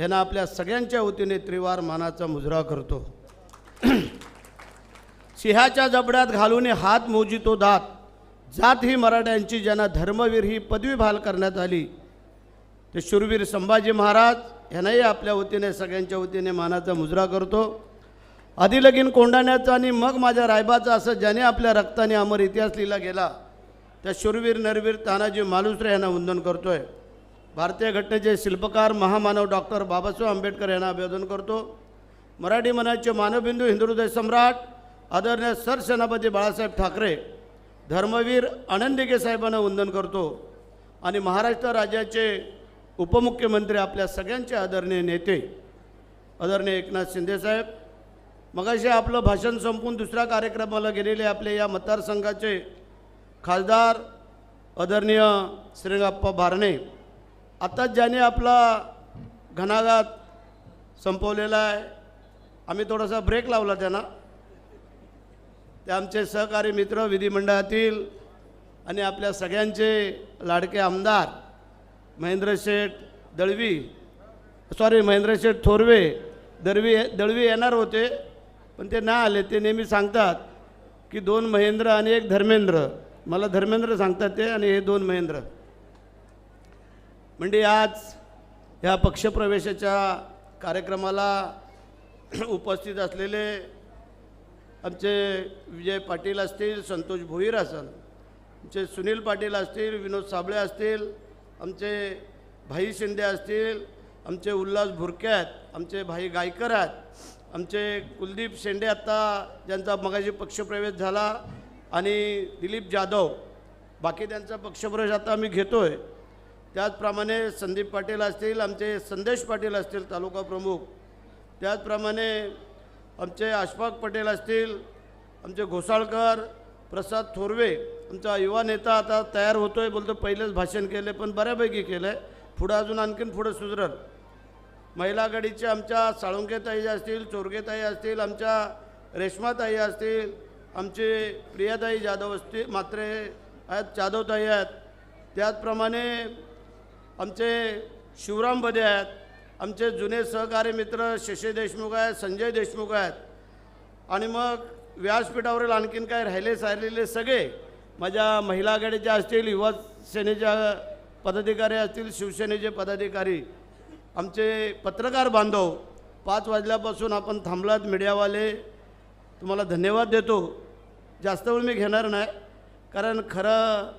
ह्यांना आपल्या सगळ्यांच्या वतीने त्रिवार मानाचा मुजरा करतो. सिंहाच्या जबड्यात घालून हात मोजितो दात. जात ही मराठ्यांची ज्यांना धर्मवीर ही पदवी बहाल करण्यात आली. ते शूरवीर संभाजी महाराज ह्यांनाही आपल्या वतीने सगळ्यांच्या वतीने मानाचा मुजरा करतो. आधी लगीन कोंडाण्याचा आणि मग माझ्या रायबाचा असं ज्याने आपल्या रक्ताने अमर इतिहास लिहिला गेला त्या शूरवीर नरवीर तानाजी मालुसरे यांना वंदन करतोय. भारतीय घटनेचे शिल्पकार महामानव डॉक्टर बाबासाहेब आंबेडकर यांना अभिवादन करतो. मराठी मनाचे मानवबिंदू हिंदुहृदय सम्राट आदरणीय सरसेनापती बाळासाहेब ठाकरे धर्मवीर आनंदिके साहेबांना वंदन करतो आणि महाराष्ट्र राज्याचे उपमुख्यमंत्री आपल्या सगळ्यांचे आदरणीय नेते आदरणीय एकनाथ शिंदेसाहेब मगाशी आपलं भाषण संपून दुसऱ्या कार्यक्रमाला गेलेले आपले या मतदारसंघाचे खासदार आदरणीय श्रीरंगाप्पा बारणे आता ज्याने आपला घणाघात संपवलेला आहे आम्ही थोडासा ब्रेक लावला त्यांना. ते आमचे सहकारी मित्र विधिमंडळातील आणि आपल्या सगळ्यांचे लाडके आमदार महेंद्र शेठ दळवी सॉरी महेंद्र शेठ थोरवे दळवी दळवी येणार होते पण ते नाही आले. ते नेहमी सांगतात की दोन महेंद्र आणि एक धर्मेंद्र. मला धर्मेंद्र सांगतात ते आणि हे दोन महेंद्र. म्हणजे आज ह्या पक्षप्रवेशाच्या कार्यक्रमाला उपस्थित असलेले आमचे विजय पाटील असतील संतोष भोईर असेल आमचे सुनील पाटील असतील विनोद साबळे असतील आमचे भाई शिंदे असतील आमचे उल्हास भुरके आहेत आमचे भाई गायकर आहेत आमचे कुलदीप शेंडे आत्ता ज्यांचा मगाशी पक्षप्रवेश झाला आणि दिलीप जाधव बाकी त्यांचा पक्षप्रवेश आता आम्ही घेतो आहे त्याचप्रमाणे संदीप पाटील असतील आमचे संदेश पाटील असतील तालुका प्रमुख. त्याचप्रमाणे आमचे अशफाक पटेल असतील आमचे घोसाळकर प्रसाद थोरवे आमचा युवा नेता आता तयार होतो आहे बोलतो पहिलेच भाषण केले पण बऱ्यापैकी केलं. आहे पुढं अजून आणखीन पुढं सुधरल. महिला गडीचे आमच्या साळुंकेताई असतील चोरगेताई असतील आमच्या रेश्माताई असतील आमचे प्रियाताई जाधव असतील मात्रे आहेत जाधवताई आहेत. त्याचप्रमाणे आमचे शिवराम बदे आहेत आमचे जुने सहकारी मित्र शशी देशमुख आहेत संजय देशमुख आहेत. आणि मग व्यासपीठावरील आणखीन काय राहिले सारलेले सगळे माझ्या महिला आघाडीच्या असतील युवा सेनेच्या पदाधिकारी असतील शिवसेनेचे पदाधिकारी आमचे पत्रकार बांधव पाच वाजल्यापासून आपण थांबलात मीडियावाले. तुम्हाला धन्यवाद देतो. जास्त वेळ मी घेणार नाही कारण खरं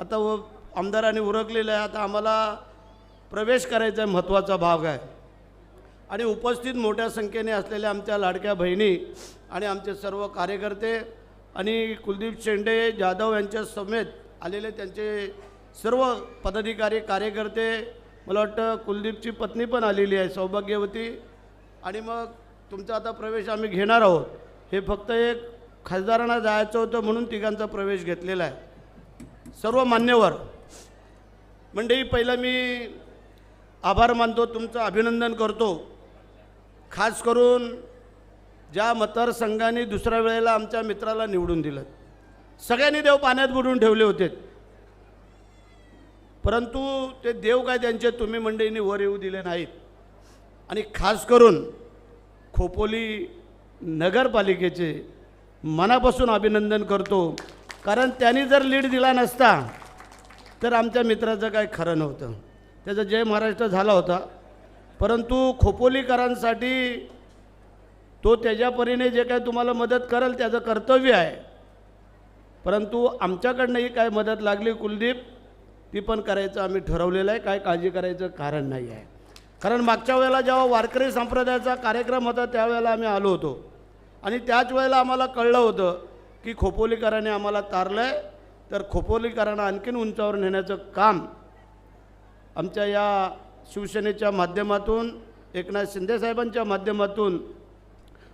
आता व आमदारांनी उरकलेलं आहे. आता आम्हाला प्रवेश करायचा महत्त्वाचा भाग आहे. आणि उपस्थित मोठ्या संख्येने असलेल्या आमच्या लाडक्या बहिणी आणि आमचे सर्व कार्यकर्ते आणि कुलदीप शेंडे जाधव यांच्या समेत आलेले त्यांचे सर्व पदाधिकारी कार्यकर्ते मला वाटतं कुलदीपची पत्नी पण आलेली आहे सौभाग्यवती. आणि मग तुमचा आता प्रवेश आम्ही घेणार आहोत. हे फक्त एक खासदारांना जायचं होतं म्हणून तिघांचा प्रवेश घेतलेला आहे. सर्व मान्यवर मंडळी पहिलं मी आभार मानतो तुमचं अभिनंदन करतो. खास करून ज्या मतदारसंघाने दुसऱ्या वेळेला आमच्या मित्राला निवडून दिलं. सगळ्यांनी देव पाण्यात बुडून ठेवले होते. परंतु ते देव काय त्यांचे तुम्ही मंडळींनी वर येऊ दिले नाहीत. आणि खास करून खोपोली नगरपालिकेचे मनापासून अभिनंदन करतो. कारण त्यांनी जर लीड दिला नसता तर आमच्या मित्राचं काय खरं नव्हतं. त्याचा जय महाराष्ट्र झाला होता. परंतु खोपोलीकरांसाठी तो त्याच्या परीने जे काय तुम्हाला मदत करेल त्याचं कर्तव्य आहे. परंतु आमच्याकडनंही काय मदत लागली कुलदीप ती पण करायचं आम्ही ठरवलेलं आहे. काय काळजी करायचं कारण नाही आहे. कारण मागच्या वेळेला जेव्हा वारकरी संप्रदायाचा कार्यक्रम होता त्यावेळेला आम्ही आलो होतो. आणि त्याच वेळेला आम्हाला कळलं होतं की खोपोलीकरांनी आम्हाला तारलं आहे तर खोपोलीकरांना आणखीन उंचावर नेण्याचं काम आमच्या या शिवसेनेच्या माध्यमातून एकनाथ शिंदेसाहेबांच्या माध्यमातून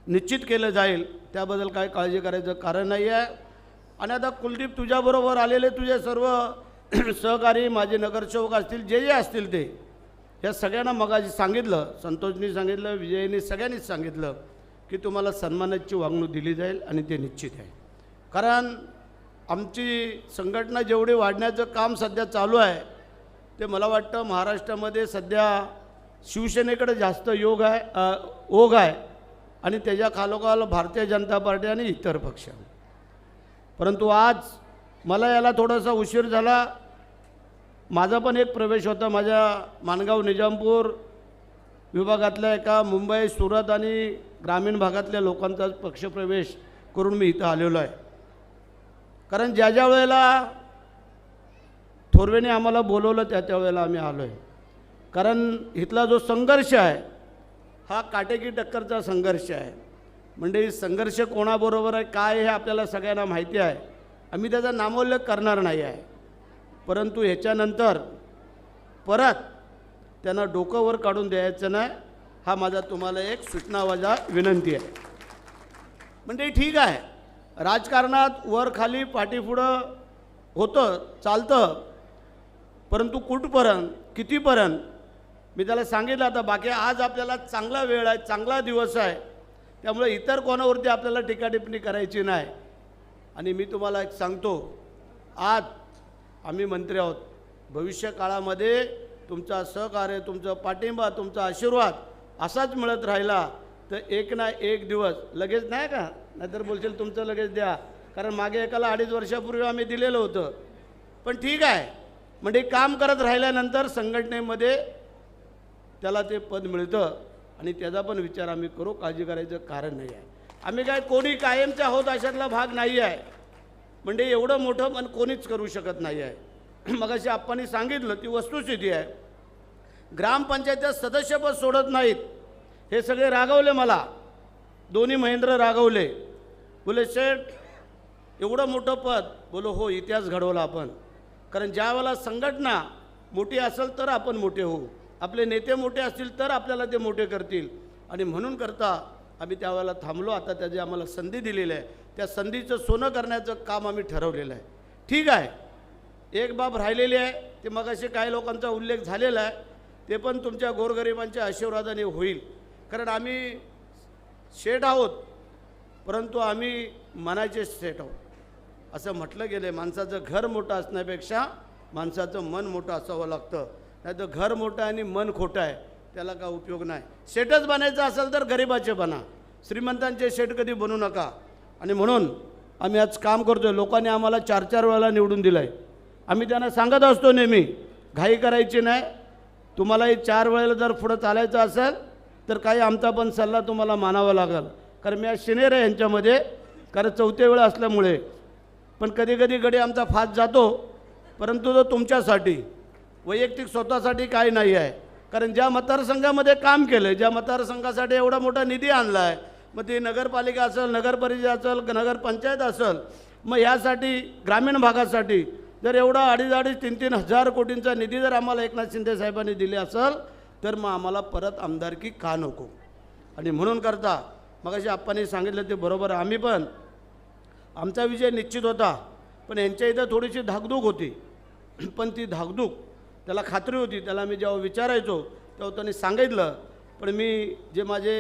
निश्चित केलं जाईल. त्याबद्दल काय काळजी करायचं कारण नाही आहे. आणि आता कुलदीप तुझ्याबरोबर आलेले तुझे सर्व सहकारी माझे नगरसेवक असतील जे जे असतील ते या सगळ्यांना मगाशी सांगितलं संतोषनी सांगितलं विजयनी सगळ्यांनीच सांगितलं की तुम्हाला सन्मानाची वागणूक दिली जाईल आणि ते निश्चित आहे. कारण आमची संघटना जेवढी वाढण्याचं काम सध्या चालू आहे ते मला वाटतं महाराष्ट्रामध्ये सध्या शिवसेनेकडे जास्त योग आहे ओघ आहे आणि त्याच्या खालोखाल भारतीय जनता पार्टी आणि इतर पक्ष. परंतु आज मला याला थोडासा उशीर झाला. माझा पण एक प्रवेश होता माझ्या माणगाव निजामपूर विभागातल्या एका मुंबई सुरत आणि ग्रामीण भागातल्या लोकांचा पक्षप्रवेश करून मी इथं आलेलो आहे. कारण ज्या ज्या वेळेला थोरवेने आम्हाला बोलवलं त्या त्या वेळेला आम्ही आलो आहे कारण इथला जो संघर्ष आहे हा काटेकी टक्करचा संघर्ष आहे. म्हणजे संघर्ष कोणाबरोबर आहे काय हे आपल्याला सगळ्यांना माहिती आहे. आम्ही त्याचा नामोल्लेख करणार नाही आहे. परंतु ह्याच्यानंतर परत त्यांना डोकं वर काढून द्यायचं नाही हा माझा तुम्हाला एक सूचनावाजा विनंती आहे. म्हणजे ठीक आहे. राजकारणात वर खाली पाठीपुढं होतं चालतं परंतु कुठपर्यंत कितीपर्यंत? मी त्याला सांगितलं आता बाकी आज आपल्याला चांगला वेळ आहे चांगला दिवस आहे. त्यामुळे इतर कोणावरती आपल्याला टीकाटिप्पणी करायची नाही. आणि मी तुम्हाला एक सांगतो आज आम्ही मंत्री आहोत. भविष्य काळामध्ये तुमचा सहकार्य तुमचं पाठिंबा तुमचा आशीर्वाद असाच मिळत राहिला तर एक ना एक दिवस. लगेच नाही का? नाहीतर बोलशील तुमचं लगेच द्या. कारण मागे एकाला अडीच वर्षापूर्वी आम्ही दिलेलं होतं. पण ठीक आहे. म्हणजे काम करत राहिल्यानंतर संघटनेमध्ये त्याला ते पद मिळतं आणि त्याचा पण विचार आम्ही करू. काळजी करायचं कारण नाही आहे. आम्ही काय कोणी कायमच्या होत अशातला भाग नाही आहे. म्हणजे एवढं मोठं पण कोणीच करू शकत नाही आहे. मगाशी आप्पांनी सांगितलं ती वस्तुस्थिती आहे. ग्रामपंचायतीत सदस्यपद सोडत नाहीत. हे सगळे रागवले मला. दोन्ही महेंद्र रागवले. बोले शेठ एवढं मोठं पद. बोलो हो इतिहास घडवला आपण. कारण ज्या वेळेला संघटना मोठी असेल तर आपण मोठे होऊ. आपले नेते मोठे असतील तर आपल्याला ते मोठे करतील. आणि म्हणून करता आम्ही त्यावेळेला थांबलो. आता त्याची आम्हाला संधी दिलेली आहे. त्या संधीचं सोनं करण्याचं काम आम्ही ठरवलेलं आहे. ठीक आहे. एक बाब राहिलेली आहे. ते मगाशी काही लोकांचा उल्लेख झालेला आहे. ते पण तुमच्या गोरगरिबांच्या आशीर्वादाने होईल. कारण आम्ही शेट आहोत परंतु आम्ही मनाचे शेट आहोत. असं म्हटलं गेलं आहे माणसाचं घर मोठं असण्यापेक्षा माणसाचं मन मोठं असावं लागतं. नाही तर घर मोठं आणि मन खोटं आहे त्याला काय उपयोग नाही. शेटच बनायचं असेल तर गरिबाचे बना. श्रीमंतांचे शेट कधी बनू नका. आणि म्हणून आम्ही आज काम करतो आहे लोकांनी आम्हाला चार चार वेळेला निवडून दिलं आहे आम्ही त्यांना सांगत असतो नेहमी घाई करायची नाही. तुम्हालाही चार वेळेला जर पुढं चालायचं असेल तर काही आमचा पण सल्ला तुम्हाला मानावा लागेल. कारण मी आज सिनियर आहे यांच्यामध्ये कारण चौथ्या वेळ असल्यामुळे. पण कधी कधी गडी आमचा फास्ट जातो परंतु तो तुमच्यासाठी वैयक्तिक स्वतःसाठी काही नाही आहे. कारण ज्या मतदारसंघामध्ये काम केलं ज्या मतदारसंघासाठी एवढा मोठा निधी आणला आहे मग ती नगरपालिका असेल नगरपरिषद असेल नगरपंचायत असेल मग यासाठी ग्रामीण भागासाठी जर एवढा अडीच अडीच तीन तीन हजार कोटींचा निधी जर आम्हाला एकनाथ शिंदे साहेबांनी दिले असेल तर मग आम्हाला परत आमदारकी का नको? आणि म्हणून करता मग अशी आप्पांनी सांगितलं ते बरोबर आम्ही पण आमचा विजय निश्चित होता पण यांच्या इथं थोडीशी धाकधूक होती. पण ती धाकधूक त्याला खात्री होती त्याला मी जेव्हा विचारायचो तेव्हा त्यांनी सांगितलं पण मी जे माझे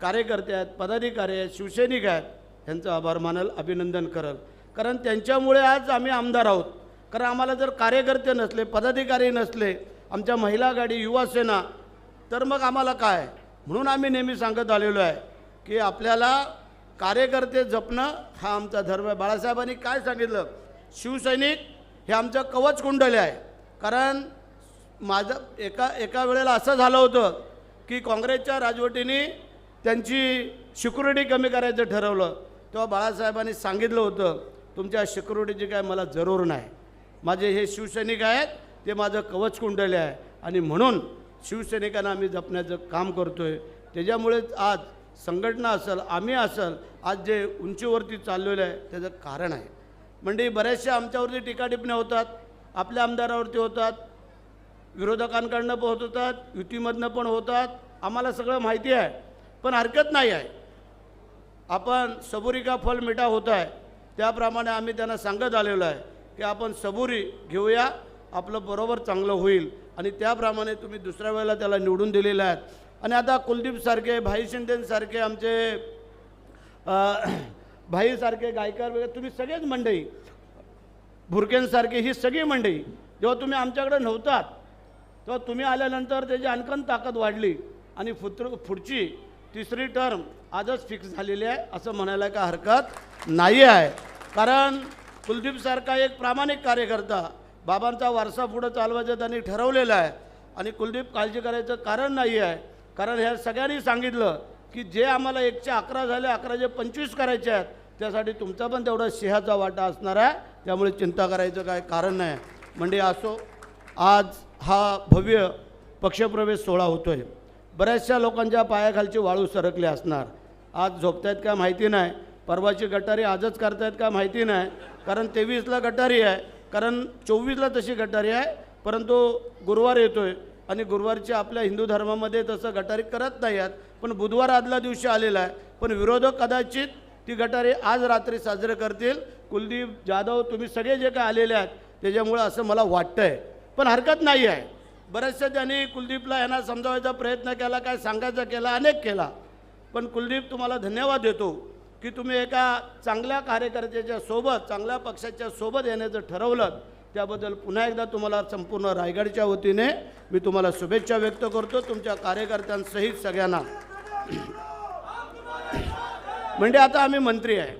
कार्यकर्ते आहेत पदाधिकारी आहेत शिवसैनिक आहेत ह्यांचं आभार मानल अभिनंदन करल. कारण त्यांच्यामुळे आज आम्ही आमदार आहोत. कारण आम्हाला जर कार्यकर्ते नसले पदाधिकारी नसले आमच्या महिला गाडी युवासेना तर मग आम्हाला काय? म्हणून आम्ही नेहमी सांगत आलेलो आहे की आपल्याला कार्यकर्ते जपणं हा आमचा धर्म आहे. बाळासाहेबांनी काय सांगितलं? शिवसैनिक हे आमचं कवच कुंडले आहे. कारण माझं एका एका वेळेला असं झालं होतं की काँग्रेसच्या राजवटीने त्यांची सिक्युरिटी कमी करायचं ठरवलं. तेव्हा बाळासाहेबांनी सांगितलं होतं तुमच्या सिक्युरिटीची काय मला जरूर नाही. माझे हे शिवसैनिक आहेत ते माझं कवच कुंडले आहे. आणि म्हणून शिवसैनिकांना आम्ही जपण्याचं काम करतो आहे त्याच्यामुळेच आज संघटना असेल आम्ही असेल आज जे उंचीवरती चाललेलं आहे त्याचं कारण आहे. म्हणजे बऱ्याचशा आमच्यावरती टीकाटिपण्या होतात आपल्या आमदारावरती होतात विरोधकांकडनं पण होत होतात युतीमधनं पण होतात. आम्हाला सगळं माहिती आहे पण हरकत नाही आहे. आपण सबुरी का फल मिठा होत आहे त्याप्रमाणे आम्ही त्यांना सांगत आलेलो आहे की आपण सबुरी घेऊया आपलं बरोबर चांगलं होईल. आणि त्याप्रमाणे तुम्ही दुसऱ्या वेळेला त्याला निवडून दिलेलं आहेत. आणि आता कुलदीपसारखे भाई शिंदेसारखे आमचे भाईसारखे गायकर वगैरे तुम्ही सगळेच मंडळी भुरकेंसारखी ही सगळी मंडळी जेव्हा तुम्ही आमच्याकडे नव्हतात तेव्हा तुम्ही आल्यानंतर त्याची आणखीन ताकद वाढली. आणि फुत्र पुढची तिसरी टर्म आजच फिक्स झालेली आहे असं म्हणायला काय हरकत नाही आहे कारण कुलदीपसारखा एक प्रामाणिक कार्यकर्ता बाबांचा वारसा पुढं चालवायचं त्यांनी ठरवलेलं आहे. आणि कुलदीप काळजी करायचं कारण नाही आहे. कारण ह्या सगळ्यांनी सांगितलं की जे आम्हाला एकशे अकरा झाले अकराशे पंचवीस करायचे आहेत त्यासाठी तुमचा पण तेवढा सिंहाचा वाटा असणार आहे. त्यामुळे चिंता करायचं काय कारण नाही. म्हणजे असो आज हा भव्य पक्षप्रवेश सोहळा होतो आहे बऱ्याचशा लोकांच्या पायाखालची वाळू सरकली असणार. आज झोपतायत का माहिती नाही. परवाची गटारी आजच करतायत का माहिती नाही. कारण तेवीसला गटारी आहे. कारण चोवीसला तशी गटारी आहे परंतु गुरुवार येतो आहे आणि गुरुवारची आपल्या हिंदू धर्मामध्ये तसं गटारी करत नाही आहेत. पण बुधवार आदल्या दिवशी आलेला आहे. पण विरोधक कदाचित ती गटारी आज रात्री साजरे करतील. कुलदीप जाधव तुम्ही सगळे जे काय आलेले आहेत त्याच्यामुळं असं मला वाटतं आहे पण हरकत नाही आहे. बऱ्याचशा त्यांनी कुलदीपला यांना समजावायचा प्रयत्न केला काय सांगायचा केला अनेक केला. पण कुलदीप तुम्हाला धन्यवाद देतो. की तुम्ही एका चांगल्या कार्यकर्त्याच्या सोबत चांगल्या पक्षाच्या सोबत येण्याचं ठरवलं त्याबद्दल पुन्हा एकदा तुम्हाला संपूर्ण रायगडच्या वतीने मी तुम्हाला शुभेच्छा व्यक्त करतो. तुमच्या कार्यकर्त्यांसहित सगळ्यांना. म्हणजे आता आम्ही मंत्री आहे.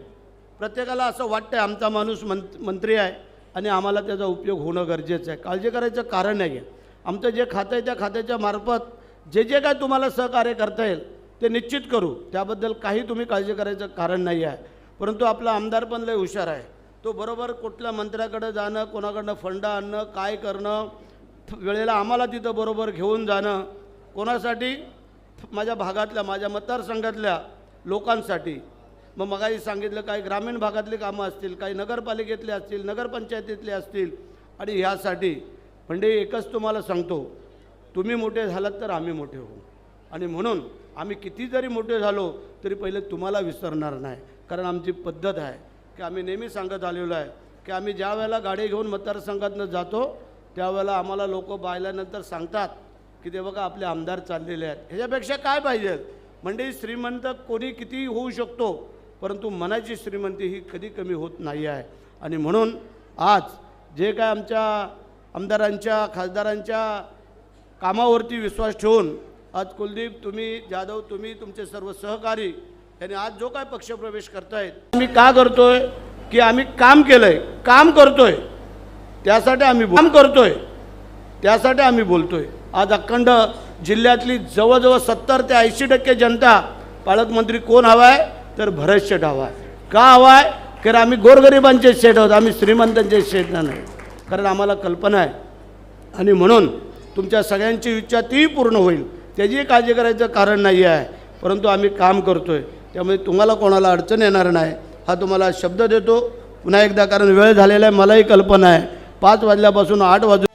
प्रत्येकाला असं वाटतं आमचा माणूस मंत मंत्री आहे आणि आम्हाला त्याचा उपयोग होणं गरजेचं आहे. काळजी करायचं कारण नाही आहे आमचं जे खातं आहे त्या खात्याच्या मार्फत जे जे काय तुम्हाला सहकार्य करता येईल ते निश्चित करू. त्याबद्दल काही तुम्ही काळजी करायचं कारण नाही आहे. परंतु आपला आमदार पण लय हुशार आहे. तो बरोबर कुठल्या मंत्र्याकडे जाणं कोणाकडनं फंड आणणं काय करणं वेळेला आम्हाला तिथं बरोबर घेऊन जाणं कोणासाठी? माझ्या भागातल्या माझ्या मतदारसंघातल्या लोकांसाठी. मग मगाही सांगितलं काही ग्रामीण भागातली कामं असतील काही नगरपालिकेतले असतील नगरपंचायतीतले असतील. आणि ह्यासाठी. म्हणजे एकच तुम्हाला सांगतो तुम्ही मोठे झालात तर आम्ही मोठे होऊ. आणि म्हणून आम्ही किती जरी मोठे झालो तरी पहिले तुम्हाला विसरणार नाही. कारण आमची पद्धत आहे की आम्ही नेहमी सांगत आलेलो आहे की आम्ही ज्या वेळेला गाडी घेऊन मतदारसंघातनं जातो त्यावेळेला आम्हाला लोक पाहिल्यानंतर सांगतात की ते बघा आपले आमदार चाललेले आहेत. ह्याच्यापेक्षा काय पाहिजे? म्हणजे श्रीमंत कोणी कितीही होऊ शकतो परंतु मनाची श्रीमंती ही कधी कमी होत नाही आहे. आणि म्हणून आज जे काय आमच्या आमदारांच्या खासदारांच्या कामावरती विश्वास ठेवून आज कुलदीप तुम्ही जाधव तुम्ही तुमचे सर्व सहकारी यांनी आज जो काय पक्षप्रवेश करतायत आम्ही का करतोय की आम्ही काम केलंय काम करतोय त्यासाठी आम्ही काम करतोय त्यासाठी आम्ही बोलतोय. आज अखंड जिल्ह्यातली जवळजवळ सत्तर ते ऐंशी टक्के जनता पालकमंत्री कोण हवा आहे तर भरत शेठ हवा आहे का हवा आहे कारण आम्ही गोरगरिबांचे शेठ आहोत आम्ही श्रीमंतांचे शेठ नाही. कारण आम्हाला कल्पना आहे. आणि म्हणून तुमच्या सगळ्यांची इच्छा ती पूर्ण होईल. त्याची काळजी करायचं कारण नाही आहे. परंतु आम्ही काम करतो आहे त्यामुळे तुम्हाला कोणाला अडचण येणार नाही. हा तुम्हाला शब्द देतो. पुन्हा एकदा कारण वेळ झालेला आहे मलाही कल्पना आहे. पाच वाजल्यापासून आठ वाजून